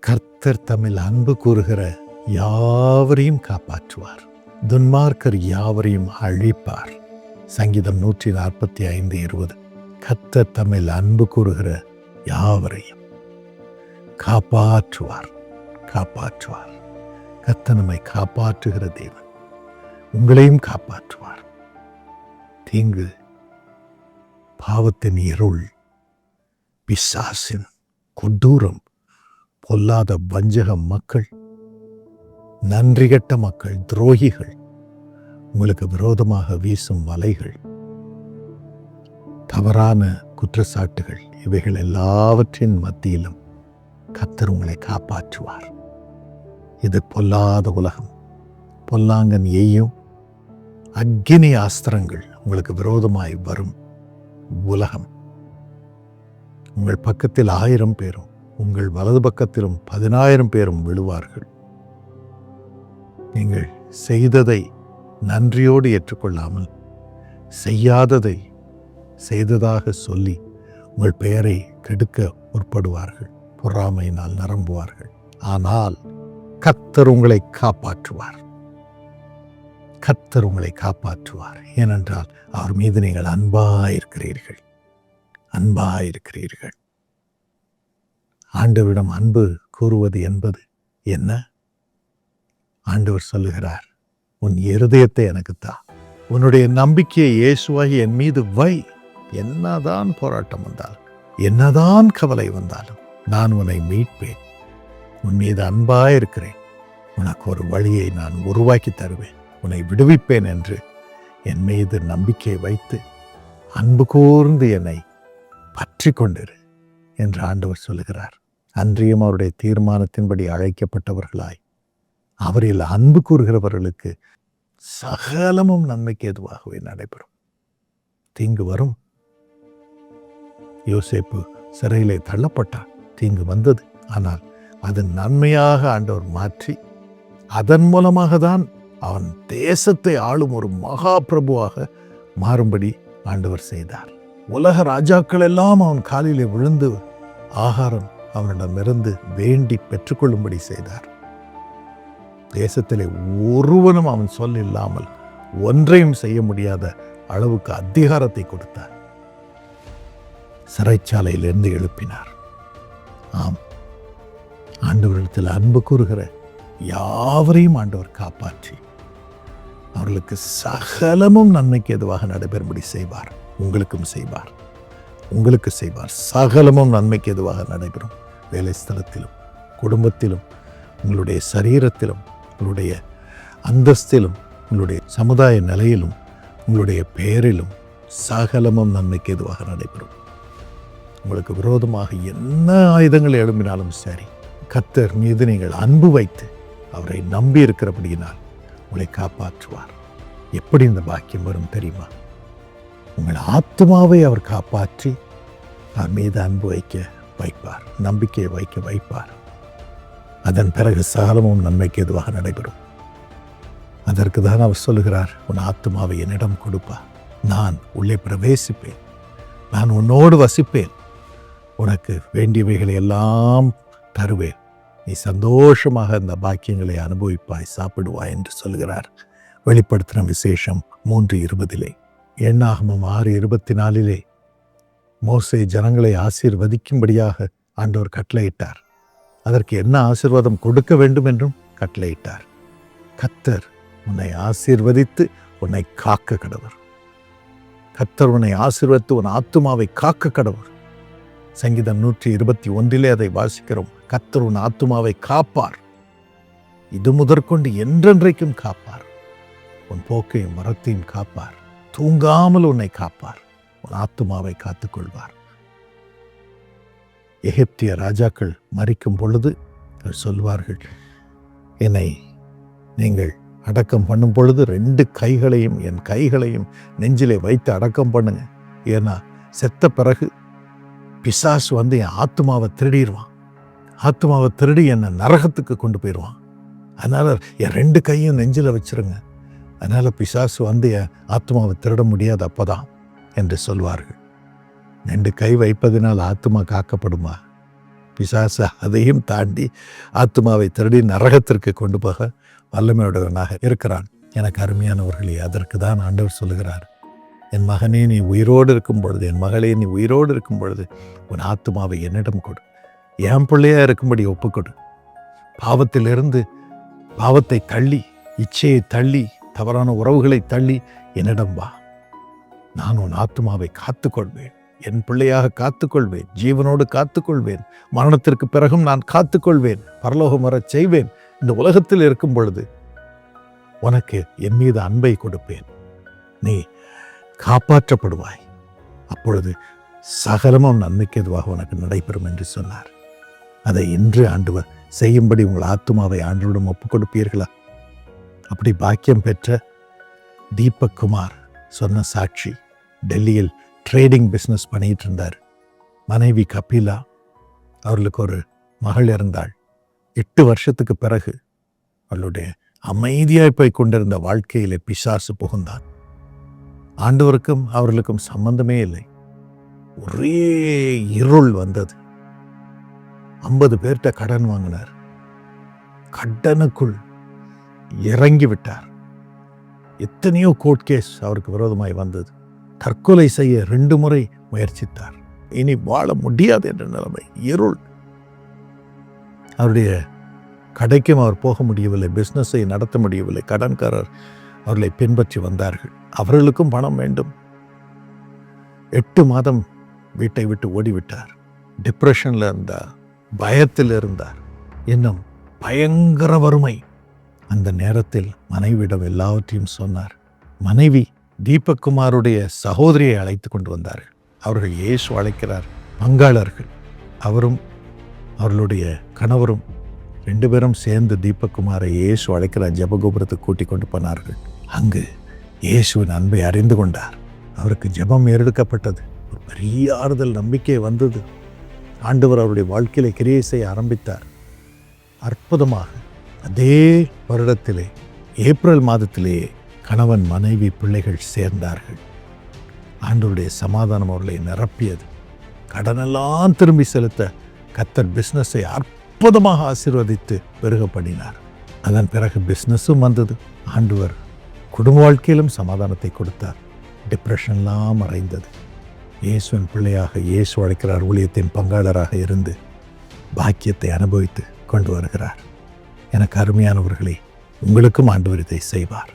கர்த்தர் தம்மில் அன்பு கூறுகிற யாவரையும் காப்பாற்றுவார். துன்மார்க்கர் யாவரையும் அழிப்பார். சங்கீதம் நூற்றி நாற்பத்தி ஐந்து இருபது. கர்த்தர் தம்மில் அன்பு கூறுகிற யாவரையும் காப்பாற்றுவார். காப்பாற்றுவார். கர்த்தர் நம்மை காப்பாற்றுகிற தேவன் உங்களையும் காப்பாற்றுவார். தீங்கு பாவத்தின் இருள் பிசாசின் கொடூரம் பொல்லாத வஞ்சக மக்கள் நன்றிகட்ட மக்கள் துரோகிகள் உங்களுக்கு விரோதமாக வீசும் வலைகள் தவறான குற்றச்சாட்டுகள் இவைகள் எல்லாவற்றின் மத்தியிலும் கத்தர் உங்களை காப்பாற்றுவார். இது பொல்லாத உலகம். பொல்லாங்கன் எய்யும் அக்னி ஆஸ்திரங்கள் உங்களுக்கு விரோதமாய் வரும் உலகம். உங்கள் பக்கத்தில் ஆயிரம் பேரும் உங்கள் வலது பக்கத்திலும் பதினாயிரம் பேரும் விழுவார்கள். நீங்கள் செய்ததை நன்றியோடு ஏற்றுக்கொள்ளாமல் செய்யாததை செய்ததாக சொல்லி உங்கள் பெயரை கெடுக்க முற்படுவார்கள். பொறாமையினால் நிரம்புவார்கள். ஆனால் கத்தர் உங்களை காப்பாற்றுவார். கத்தர் உங்களை காப்பாற்றுவார். ஏனென்றால் அவர் மீது நீங்கள் அன்பாயிருக்கிறீர்கள். அன்பாயிருக்கிறீர்கள். ஆண்டவரிடம் அன்பு கூறுவது என்பது என்ன? ஆண்டவர் சொல்லுகிறார் உன் இருதயத்தை எனக்கு தா. உன்னுடைய நம்பிக்கையை இயேசுவாகி என் மீது வை. என்னதான் போராட்டம் வந்தாலும் என்னதான் கவலை வந்தாலும் நான் உன்னை மீட்பேன். உன் மீது அன்பாயிருக்கிறேன் உனக்கு ஒரு வழியை நான் உருவாக்கி தருவேன். உன்னை விடுவிப்பேன் என்று என் மீது நம்பிக்கை வைத்து அன்பு கூர்ந்து என்னை பற்றி கொண்டிரு. என்று ஆண்டவர் சொல்லுகிறார். அன்றியும் அவருடைய தீர்மானத்தின்படி அழைக்கப்பட்டவர்களாய் அவரில் அன்பு கூறுகிறவர்களுக்கு சகலமும் நன்மைக்கு எதுவாகவே நடைபெறும். தீங்கு வரும். யோசேப்பு சிறையிலே தள்ளப்பட்டான் தீங்கு வந்தது. ஆனால் அது நன்மையாக ஆண்டவர் மாற்றி அதன் மூலமாக தான் அவன் தேசத்தை ஆளும் ஒரு மகா பிரபுவாக மாறும்படி ஆண்டவர் செய்தார். உலக ராஜாக்கள் எல்லாம் அவன் காலிலே விழுந்து ஆகாரம் அவனிடமிருந்து வேண்டி பெற்றுக்கொள்ளும்படி செய்தார். தேசத்திலே ஒருவனும் அவன் சொல் இல்லாமல் ஒன்றையும் செய்ய முடியாத அளவுக்கு அதிகாரத்தை கொடுத்தார். சிறைச்சாலையிலிருந்து எழுப்பினார். ஆம் ஆண்டவரிடத்தில் அன்பு கூறுகிற யாவரையும் ஆண்டவர் காப்பாற்றி அவர்களுக்கு சகலமும் நன்மைக்கு எதுவாக நடைபெறும்படி செய்வார் உங்களுக்கும் செய்வார். உங்களுக்கு செய்வார். சகலமும் நன்மைக்கு எதுவாக நடைபெறும். வேலை ஸ்தலத்திலும் குடும்பத்திலும் உங்களுடைய சரீரத்திலும் உங்களுடைய அந்தஸ்திலும் உங்களுடைய சமுதாய நிலையிலும் உங்களுடைய பெயரிலும் சகலமும் நன்மைக்கு எதுவாக நடைபெறும். உங்களுக்கு விரோதமாக என்ன ஆயுதங்கள் எழும்பினாலும் சரி கத்தர் மீது நீங்கள் அன்பு வைத்து அவரை நம்பி இருக்கிறபடியினால் உங்களை காப்பாற்றுவார். எப்படி இந்த பாக்கியம் வரும் தெரியுமா? உங்கள் ஆத்மாவை அவர் காப்பாற்றி அவர் மீது அன்பு வைக்க வைப்பார் நம்பிக்கையை வைக்க வைப்பார். அதன் பிறகு சகலமும் நன்மைக்கு எதுவாக நடைபெறும்? அதற்கு தான் அவர் சொல்லுகிறார் உன் ஆத்மாவை என்னிடம் கொடுப்பா. நான் உள்ளே பிரவேசிப்பேன். நான் உன்னோடு வசிப்பேன். உனக்கு வேண்டியவைகளை எல்லாம் தருவேன். நீ சந்தோஷமாக அந்த பாக்கியங்களை அனுபவிப்பாய் சாப்பிடுவாய் என்று சொல்கிறார் வெளிப்படுத்தின விசேஷம் மூன்று இருபதிலே. எண்ணாகமும் ஆறு இருபத்தி நாலிலே மோசை ஜனங்களை ஆசீர்வதிக்கும்படியாக ஆண்டவர் கட்டளையிட்டார். அதற்கு என்ன ஆசீர்வாதம் கொடுக்க வேண்டும் என்றும் கட்டளையிட்டார். கத்தர் உன்னை ஆசீர்வதித்து உன்னை காக்க கடவர். கத்தர் உன்னை ஆசீர்வதித்து உன் ஆத்துமாவை காக்க கடவர். சங்கீதம் நூற்றி இருபத்தி ஒன்றிலே அதை வாசிக்கிறோம். கத்தர் உன் ஆத்துமாவை காப்பார். இது முதற்கொண்டு என்றென்றைக்கும் காப்பார். உன் போக்கையும் மரத்தையும் காப்பார். தூங்காமல் உன்னை காப்பார். உன் ஆத்துமாவை காத்துக்கொள்வார். எகிப்திய ராஜாக்கள் மறிக்கும் பொழுது சொல்வார்கள் என்னை நீங்கள் அடக்கம் பண்ணும் பொழுது ரெண்டு கைகளையும் என் கைகளையும் நெஞ்சிலே வைத்து அடக்கம் பண்ணுங்க. ஏன்னா செத்த பிறகு பிசாசு வந்து என் ஆத்மாவை திருடிடுவான் ஆத்மாவை திருடி என்னை நரகத்துக்கு கொண்டு போயிடுவான் அதனால் என் ரெண்டு கையும் நெஞ்சில் வச்சிருங்க. அதனால் பிசாசு வந்து என் ஆத்மாவை திருட முடியாது அப்போதான் என்று சொல்வார்கள். ரெண்டு கை வைப்பதினால் ஆத்மா காக்கப்படுமா? பிசாசு அதையும் தாண்டி ஆத்மாவை திருடி நரகத்திற்கு கொண்டு போக வல்லமையுடையவனாக இருக்கிறான். எனக்கு அருமையானவர்களே அதற்கு தான் ஆண்டவர் சொல்லுகிறார் என் மகனே நீ உயிரோடு இருக்கும் பொழுது என் மகளே நீ உயிரோடு இருக்கும் பொழுது உன் ஆத்மாவை என்னிடம் கொடு. என் பிள்ளையாக இருக்கும்படி ஒப்புக்கொடு. பாவத்திலிருந்து பாவத்தை தள்ளி இச்சையை தள்ளி தவறான உறவுகளை தள்ளி என்னிடம் வா. நான் உன் ஆத்மாவை காத்துக்கொள்வேன். என் பிள்ளையாக காத்துக்கொள்வேன். ஜீவனோடு காத்துக்கொள்வேன். மரணத்திற்கு பிறகும் நான் காத்துக்கொள்வேன். பரலோகம் வரச் செய்வேன். இந்த உலகத்தில் இருக்கும் பொழுது உனக்கு என் மீது அன்பை கொடுப்பேன். நீ காப்பாற்றப்படுவாய். அப்பொழுது சகலமும் நன்மைக்கு எதுவாக உனக்கு நடைபெறும் என்று சொன்னார். அதை இன்று ஆண்டவர் செய்யும்படி உங்கள் ஆத்மாவை ஆண்டவரிடம் ஒப்புக் கொடுப்பீர்களா அப்படி பாக்கியம் பெற்ற தீபக் குமார் சொன்ன சாட்சி டெல்லியில் ட்ரேடிங் பிஸ்னஸ் பண்ணிட்டு இருந்தார் மனைவி கபிலா அவர்களுக்கு ஒரு மகள் இருந்தாள் எட்டு வருஷத்துக்கு பிறகு அவளுடைய அமைதியாய் போய் கொண்டிருந்த வாழ்க்கையிலே பிசாசு புகுந்தான். ஆண்டவருக்கும் அவர்களுக்கும் சம்பந்தமே இல்லை. ஒரே இருள் வந்தது. ஐம்பது பேர்கிட்ட கடன் வாங்கினார். கடனுக்குள் இறங்கி விட்டார் எத்தனையோ கோர்ட் கேஸ் அவருக்கு விரோதமாய் வந்தது. தற்கொலை செய்ய ரெண்டு முறை முயற்சித்தார். இனி வாழ முடியாது என்ற நிலைமை இருள். அவருடைய கடைக்கும் அவர் போக முடியவில்லை பிஸ்னஸை நடத்த முடியவில்லை. கடன்காரர் அவர்களை பின்பற்றி வந்தார்கள். அவர்களுக்கும் பணம் வேண்டும். எட்டு மாதம் வீட்டை விட்டு ஓடிவிட்டார். டிப்ரெஷனில் இருந்தார் பயத்தில் இருந்தார் இன்னும் பயங்கர வறுமை. அந்த நேரத்தில் மனைவியிடம் எல்லாவற்றையும் சொன்னார். மனைவி தீபக்குமாருடைய சகோதரியை அழைத்து கொண்டு வந்தார்கள். அவர்கள் இயேசு அழைக்கிறார் பங்காளர்கள். அவரும் அவர்களுடைய கணவரும் ரெண்டு பேரும் சேர்ந்து தீபக்குமாரை இயேசு அழைக்கிறார் ஜெபகோபுரத்துக்கு கூட்டிக் கொண்டு போனார்கள். அங்கு இயேசுவின் அன்பை அறிந்து கொண்டார். அவருக்கு ஜெபம் ஏறெடுக்கப்பட்டது. ஒரு பெரிய ஆறுதல் நம்பிக்கை வந்தது. ஆண்டவர் அவருடைய வாழ்க்கையில கிரியை செய்ய ஆரம்பித்தார். அற்புதமாக அதே வருடத்திலே ஏப்ரல் மாதத்திலேயே கணவன் மனைவி பிள்ளைகள் சேர்ந்தார்கள். ஆண்டவருடைய சமாதானம் அவர்களை நிரப்பியது. கடனெல்லாம் திரும்பி செலுத்த கத்தர் பிஸ்னஸை அற்புதமாக ஆசீர்வதித்து பெருகப்படினார். அதன் பிறகு பிஸ்னஸும் வந்தது. ஆண்டவர் குடும்ப வாழ்க்கையிலும் சமாதானத்தை கொடுத்தார். டிப்ரெஷன்லாம் மறைந்தது. இயேசுவின் பிள்ளையாக இயேசு அழைக்கிறார் ஊழியத்தின் பங்காளராக இருந்து பாக்கியத்தை அனுபவித்து கொண்டு வருகிறார். எனக்கு அருமையானவர்களே உங்களுக்கும் ஆண்டவர் இதை செய்வார்.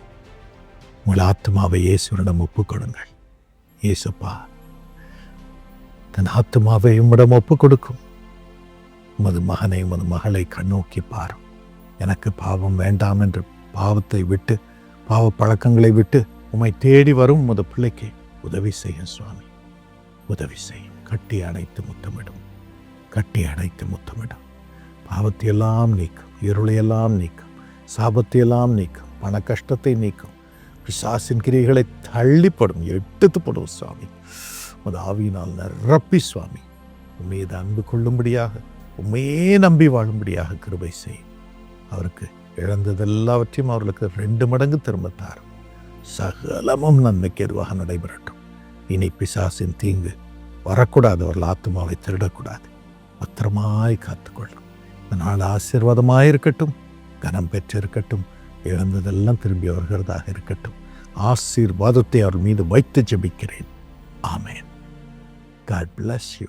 உங்கள் ஆத்மாவை இயேசுவனிடம் ஒப்புக்கொடுங்கள். இயேசுப்பா தன் ஆத்மாவை உம்மிடம் ஒப்புக் கொடுக்கும் உமது மகனை உமது மகளை கண்ணோக்கி பாரும். எனக்கு பாவம் வேண்டாம் என்று பாவத்தை விட்டு பாவ பழக்கங்களை விட்டு உம்மை தேடி வரும் உமது பிள்ளைக்கு உதவி செய்யும் சுவாமி. உதவி செய்யும். கட்டி அணைத்து முத்தமிடும். கட்டி அணைத்து முத்தமிடும். பாவத்தையெல்லாம் நீக்கும். இருளையெல்லாம் நீக்கும் சாபத்தையெல்லாம் நீக்கும் பண கஷ்டத்தை நீக்கும். பிசாசின் கிரியைகளை தள்ளிப்படும் எடுத்துப்படும் சுவாமி. உமது ஆவியினால் நிரப்பி சுவாமி. உண்மையை அன்பு கொள்ளும்படியாக உண்மையே நம்பி வாழும்படியாக கிருபை செய் அவருக்கு இழந்ததெல்லாவற்றையும் அவர்களுக்கு ரெண்டு மடங்கு திரும்ப தாரும். சகலமும் நன்மைக்கு எதுவாக நடைபெறட்டும். இனி பிசாசின் தீங்கு வரக்கூடாது அவர்கள் ஆத்மாவை திருடக்கூடாது. பத்திரமாய் காத்துக்கொள்ளும். இந்த நாள் ஆசீர்வாதமாக இருக்கட்டும் கனம் பெற்றிருக்கட்டும் இழந்ததெல்லாம் திரும்பி வருகிறதாக இருக்கட்டும். ஆசீர்வாதத்தை அவர் மீது வைத்து ஜெபிக்கிறேன். ஆமேன். God bless you